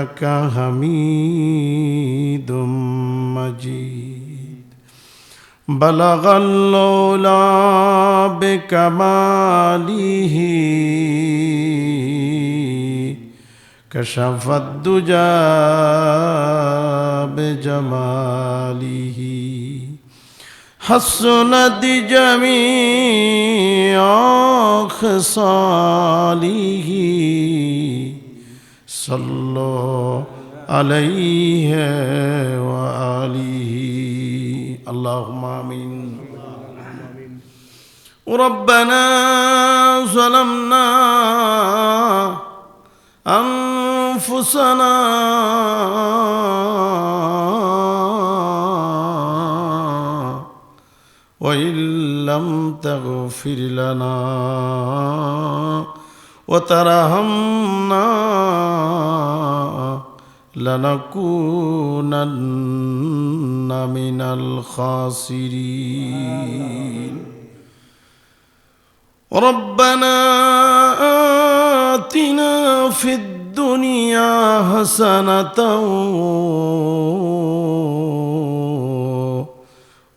إنك حميد مجيد. بلغ اللولا بكماله كشف الدجى بجماله. حسنت جميع خصاله. صلوا عليه وآله. اللهم آمين. ربنا ظلمنا أنفسنا وإن لم تغفر لنا وترحمنا لنكونن من الخاسرين ربنا آتنا في الدنيا حسنة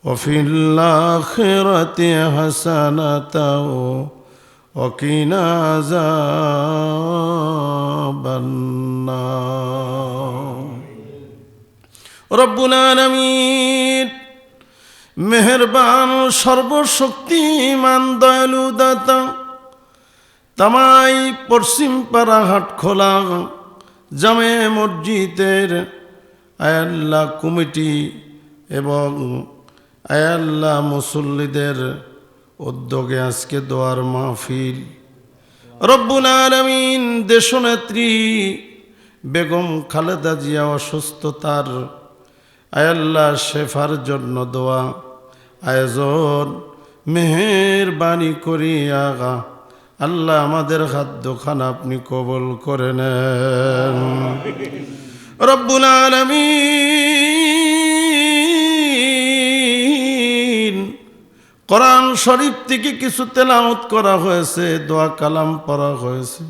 وفي الآخرة حسنة وقنا عذاب النار رب العالمين মেহরবান সর্বশক্তিমান দয়ালু দাতা তামাই পশ্চিম পাড়া হাট খোলা জামে মসজিদের আয়াল্লাহ কমিটি এবং আয়াল্লাহ মুসল্লিদের উদ্যোগে আজকে দোয়ার মাহফিল। রব্বুল আলমিন দেশনেত্রী বেগম খালেদা জিয়া অসুস্থতার আয়াল্লাহ শেফার জন্য দোয়া, আয়োজন, মেহেরবানি করি আগা। আল্লাহ আমাদের খাদ্যখানা আপনি কবল করে নেন। রব্বুল আলমিন কোরআন শরীফ থেকে কিছু তেলামত করা হয়েছে, দোয়া কালাম পড়া হয়েছে।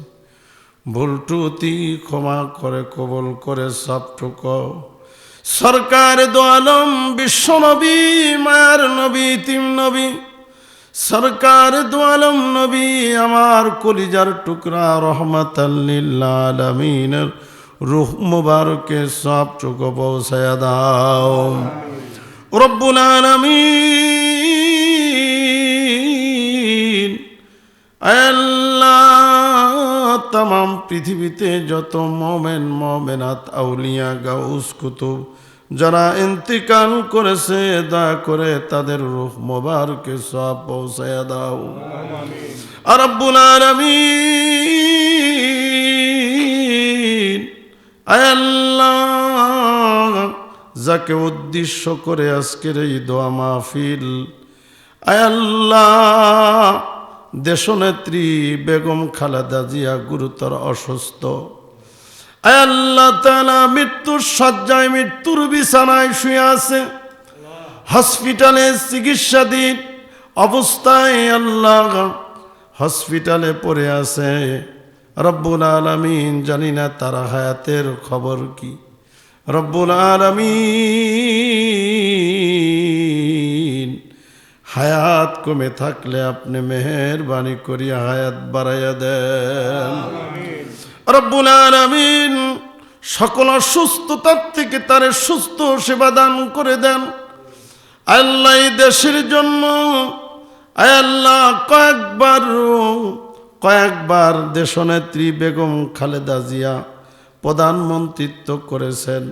ভুল ত্রুটি ক্ষমা করে, কবল করে সবটুক সরকার দোয়ালম বিশ্ব নবী, মায়ার নবী তিম নবী। সরকার দোয়ালম নবী, আমার কলিজার টুকরা রহমত আলমিনের রুহ মুবারকে সব চুক পৌঁছায়া দাও। রব্বুল আলমিন তাম পৃথিবীতে যত মোমেন মোমেনাত আউলিয়া গাউস কুতুব, যারা ইন্তিকাল করেছে দা করে তাদের রূহ মোবারকে সব পৌঁছায়া দাও। আর রব্বুল আলামিন। আল্লাহ, যাকে উদ্দেশ্য করে আজকের এই দোয়া মাহফিল। আয় আল্লাহ দেশনেত্রী বেগম খালেদা জিয়া গুরুতর অসুস্থ। আল্লাহ মৃত্যুর শয্যায় মৃত্যুর বিছানায় শুয়ে আছে। হসপিটালে চিকিৎসাধীন অবস্থায় আল্লাহ হসপিটালে পড়ে আছে। রব্বুল আলমিন জানি না তারা হায়াতের খবর কি। রব্বুল আলমিন হায়াত কমে থাকলে আপনি মেহরবানি করিয়া হায়াত বাড়াইয়া দেন। রব্বুল আলামিন সকল অসুস্থতার থেকে তারে সুস্থ সেবা দান করে দেন। আল্লাহ দেশের জন্য আল্লাহ কয়েকবার কয়েকবার দেশনেত্রী বেগম খালেদা জিয়া প্রধানমন্ত্রিত্ব করেছেন।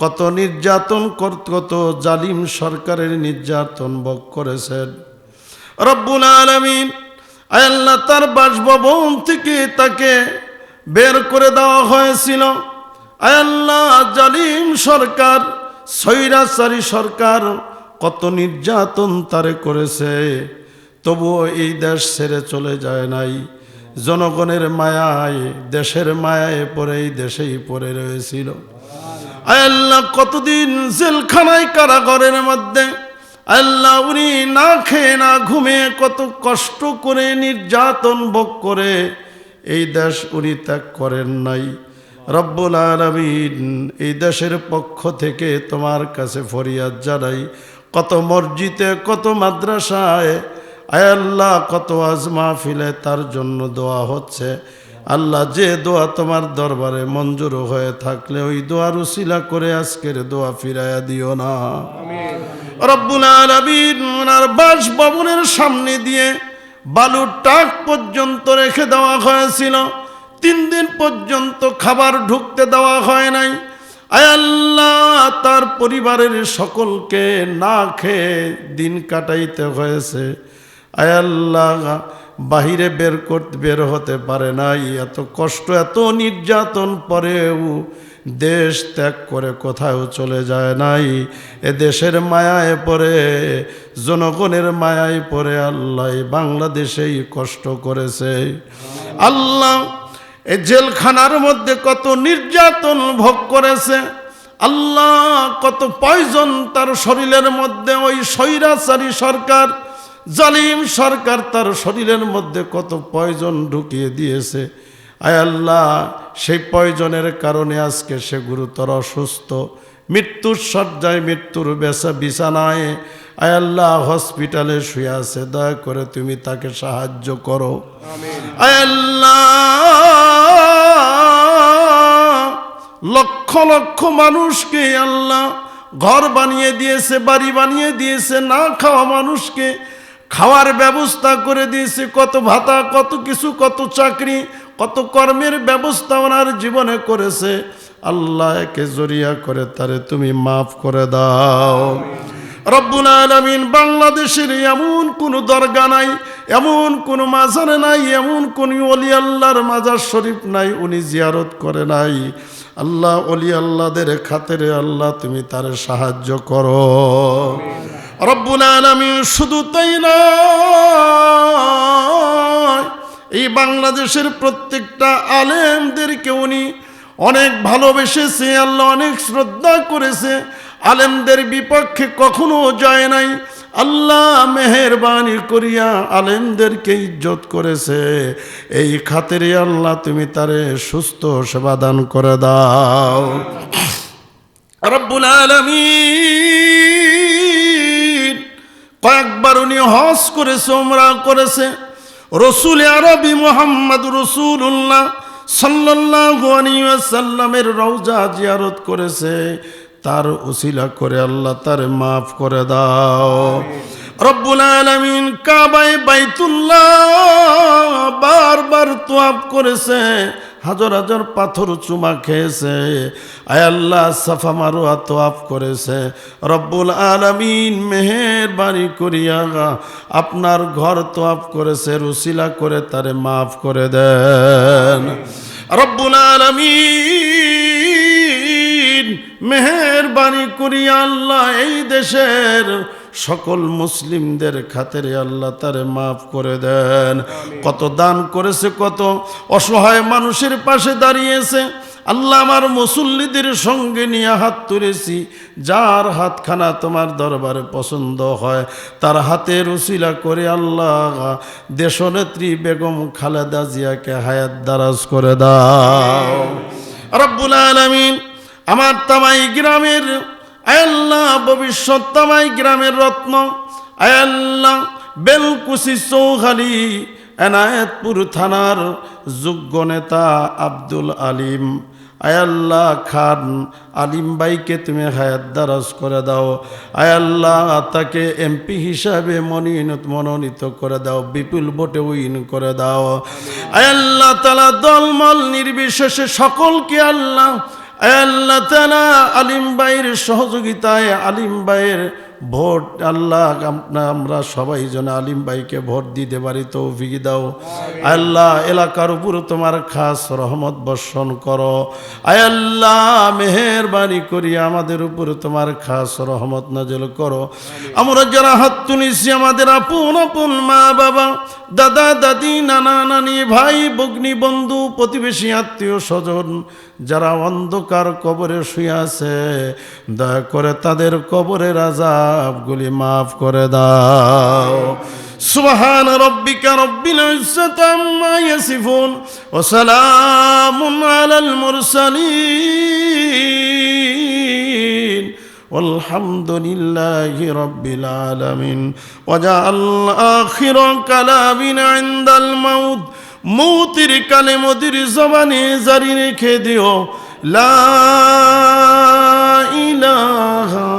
কত নির্যাতন, কত জালিম সরকারের নির্যাতন ভোগ করেছেন। রব্বুল আলমিন আল্লাহ, তার বাসভবন থেকে তাকে বের করে দেওয়া হয়েছিল। আল্লাহ, জালিম সরকার সৈরাচারী সরকার কত নির্যাতন তারে করেছে। তবুও এই দেশ ছেড়ে চলে যায় নাই। জনগণের মায়ায়, দেশের মায়ায় পরে এই দেশেই পড়ে রয়েছিল। আল্লাহ, কতদিন জেলখানায় কারাগারের মধ্যে? আল্লাহ, উনি না খেয়ে না ঘুমে কত কষ্ট করে নির্যাতন ভোগ করে। এই দেশ উনি ত্যাগ করেন নাই। রব্বুল আলমিন এই দেশের পক্ষ থেকে তোমার কাছে ফরিয়াদ জানাই। কত মসজিদে, কত মাদ্রাসায়, আয় আল্লাহ, কত আজ মাহফিলে তার জন্য দোয়া হচ্ছে। আল্লাহ যে দোয়া তোমার দরবারে মঞ্জুর হয়ে থাকলে ওই দোয়ার উসিলা করে আজকের দোয়া ফিরাইয়া দিও না। রব্বুল আলামিন ওনার বাসভবনের সামনে দিয়ে বালুর টাক পর্যন্ত রেখে দেওয়া হয়েছিল। তিন দিন পর্যন্ত খাবার ঢুকতে দেওয়া হয় নাই। আয় আল্লাহ তার পরিবারের সকলকে না খেয়ে দিন কাটাইতে হয়েছে। আয় আল্লাহ বাহিরে বের করতে বের হতে পারে নাই। এত কষ্ট, এত নির্যাতন পরেও দেশ ত্যাগ করে কোথাও চলে যায় নাই। এ দেশের মায়ায় পড়ে, জনগণের মায়ায় পড়ে আল্লাহ বাংলাদেশেই কষ্ট করেছে। আল্লাহ এ জেলখানার মধ্যে কত নির্যাতন ভোগ করেছে। আল্লাহ কত পয়জন তার শরীরের মধ্যে ওই স্বৈরাচারী সরকার জালিম সরকার তার শরীরের মধ্যে কত পয়জন ঢুকিয়ে দিয়েছে। আয় আল্লাহ সেই পয়জনের কারণে আজকে সে গুরুতর অসুস্থ। মৃত্যুর শয্যায় মৃত্যুর বেসা বিছানায় আয় আল্লাহ হসপিটালে শুয়ে আছে দয়া করে তুমি তাকে সাহায্য করো। আয় আল্লাহ লক্ষ লক্ষ মানুষকে আল্লাহ ঘর বানিয়ে দিয়েছে বাড়ি বানিয়ে দিয়েছে না খাওয়া মানুষকে খাওয়ার ব্যবস্থা করে দিয়েছে, কত ভাতা, কত কিছু, কত চাকরি, কত কর্মের ব্যবস্থা ওনার জীবনে করেছে। আল্লাহ একে জরিয়া করে, তারে তুমি মাফ করে দাও। রব্বুল বাংলাদেশের এমন কোনো দরগা নাই, এমন কোনো মাজারে নাই, এমন কোন অলি আল্লাহর মাজার শরীফ নাই, উনি জিয়ারত করে নাই। আল্লাহ অলি আল্লাহদের খাতেরে আল্লাহ তুমি তার সাহায্য করো। রব্বুল আলমিন শুধু তাই না এই বাংলাদেশের প্রত্যেকটা আলেমদেরকে উনি অনেক ভালোবেসেছে, আল্লাহ অনেক শ্রদ্ধা করেছে। আলেমদের বিপক্ষে কখনো যায় নাই। আল্লাহ মেহেরবানি করিয়া আলেমদেরকে ইজ্জত করেছে। এই খাতেরে আল্লাহ তুমি তারে সুস্থ সেবা দান করে দাও। রব্বুল আলমিন কয়েকবার উনি হজ করেছে ওমরা করেছে। রসুল আরবি মোহাম্মদ রসুল্লাহ সাল্লামের রওজা জিয়ারত করেছে। তার উসিলা করে আল্লাহ তার মাফ করে দাও। রব্বুল আলমিন কাবাই বাইতুল্লাহ বারবার তোয়াব করেছে। হাজার হাজার পাথর চুমা খেয়েছে। আয় আল্লাহ, সাফা মারোয়া তোয়াফ করেছে। রব্বুল আলমিন মেহেরবানি করিয়া আপনার ঘর তোয়াফ করেছে, রুসিলা করে তারে মাফ করে দেন। রব্বুল আলমিন মেহেরবানি করিয়া আল্লাহ এই দেশের সকল মুসলিমদের খাতেরে আল্লাহ তারে মাফ করে দেন। কত দান করেছে কত অসহায় মানুষের পাশে দাঁড়িয়েছে। আল্লাহ আমার মুসল্লিদের সঙ্গে নিয়ে হাত তুলেছি। যার হাতখানা তোমার দরবারে পছন্দ হয় তার হাতের উসিলা করে আল্লাহ দেশনেত্রী বেগম খালেদা জিয়াকে হায়াত দারাজ করে দাও। রব্বুল আলমিন আমার তামাই গ্রামের আয়াল্লাহ ভবিষ্যৎ তামাই গ্রামের রত্ন। আয়াল্লাহ বেলকুশি চৌখালি এনায়েতপুর থানার যোগ্য নেতা আব্দুল আলিম। আয়াল্লাহ খান আলিম ভাইকে তুমি হায়াত দারাজ করে দাও। আয়াল্লাহ তাকে এমপি হিসাবে মনোনীত মনোনীত করে দাও। বিপুল ভোটে উইন করে দাও। আয়াল্লাহ তালা দলমল নির্বিশেষে সকলকে আল্লাহ আল্লাহ তালা আলিম ভাইয়ের সহযোগিতায় আলিম ভাইয়ের ভোট, আল্লাহ, আমরা সবাই যেন আলিম ভাইকে ভোট দিতে পারি, তৌফিক দাও। আল্লাহ, এলাকার উপর তোমার খাস রহমত বর্ষণ করো। আল্লাহ, মেহেরবানি করি, আমাদের উপর তোমার খাস রহমত নাজল করো। আমরা যারা হাত তুলিছি, আমাদের আপন আপন মা বাবা দাদা, দাদি, নানা, নানি, ভাই, ভগ্নি, বন্ধু, প্রতিবেশী, আত্মীয়, স্বজন, যারা অন্ধকার কবরে শুয়ে আছে, দয়া করে তাদের কবরের আজাবগুলি মাফ করে দাও সুবহান রব্বিকা রব্বিল ইজ্জাতি আম্মা ইয়াসিফুন ওয়া সালামুন আলাল মুরসালিন والحمد لله رب العالمين وجعل آخر كلامنا عند الموت মৌতির কালে মোদির জবানে জারি রেখে দিও লা ইলাহা